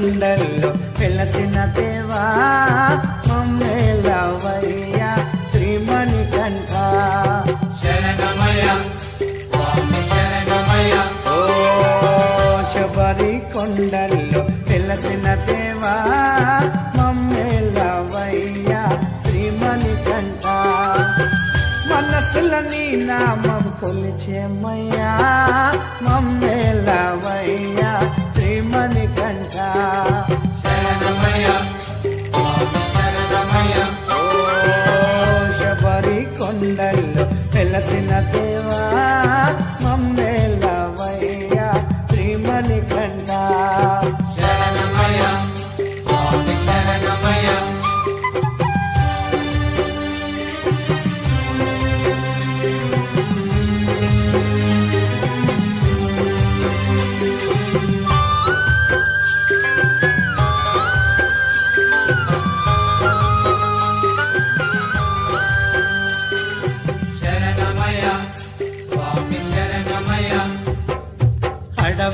కొండల్లో వెలసిన దేవా మమ్మేలవయ్యా శ్రీమణి కంఠ. శరణమయ స్వామి శరణమయ ఓ శబరి కొండల్లో వెలసిన దేవా మమ్మేలవయ్యా శ్రీమణి కంఠ. మనసుల నీ నామం కొలిచేమయ్యా మమ్మేలవయ్యా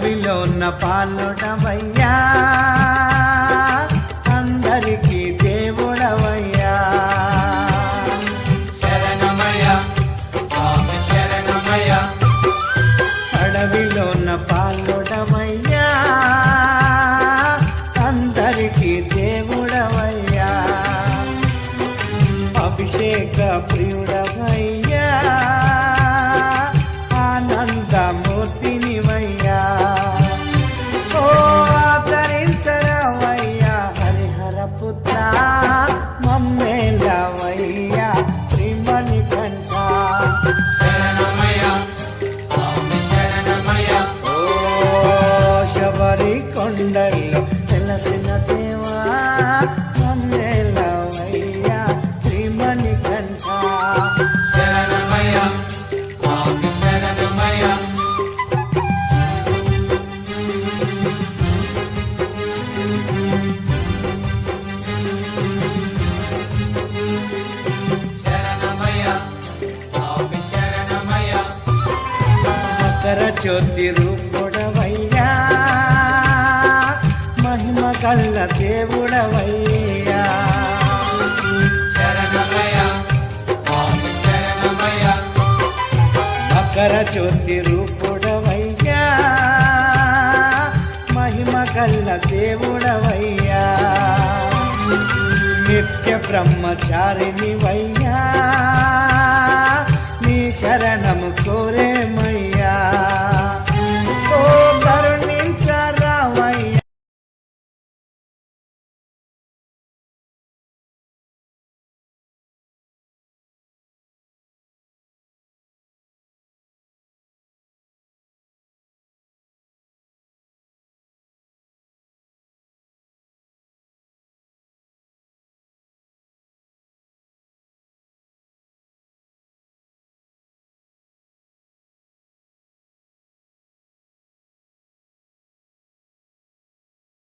అడవిలో ఉన్న పాలుడవయ్యా అందరికీ దేవుడవయ్యా. శరణమయ స్వామి శరణమయ అడవిలో ఉన్న పాలుడవయ్యా అందరికీ దేవుడవయ్యా. అభిషేక ప్రియుడవయ్యా. కొండల్లో వెలసిన దేవా మమ్మేలవయ్యా శ్రీమణి కంఠ. శరణమయ స్వామి మకర జ్యోతి కళ్ళ దేవుడవయ్యా. మకర జ్యోతి రూపుడవయ్యా. మహిమ కళ్ళ దేవుడవయ్యా. నిత్య బ్రహ్మచారిని వయ్యా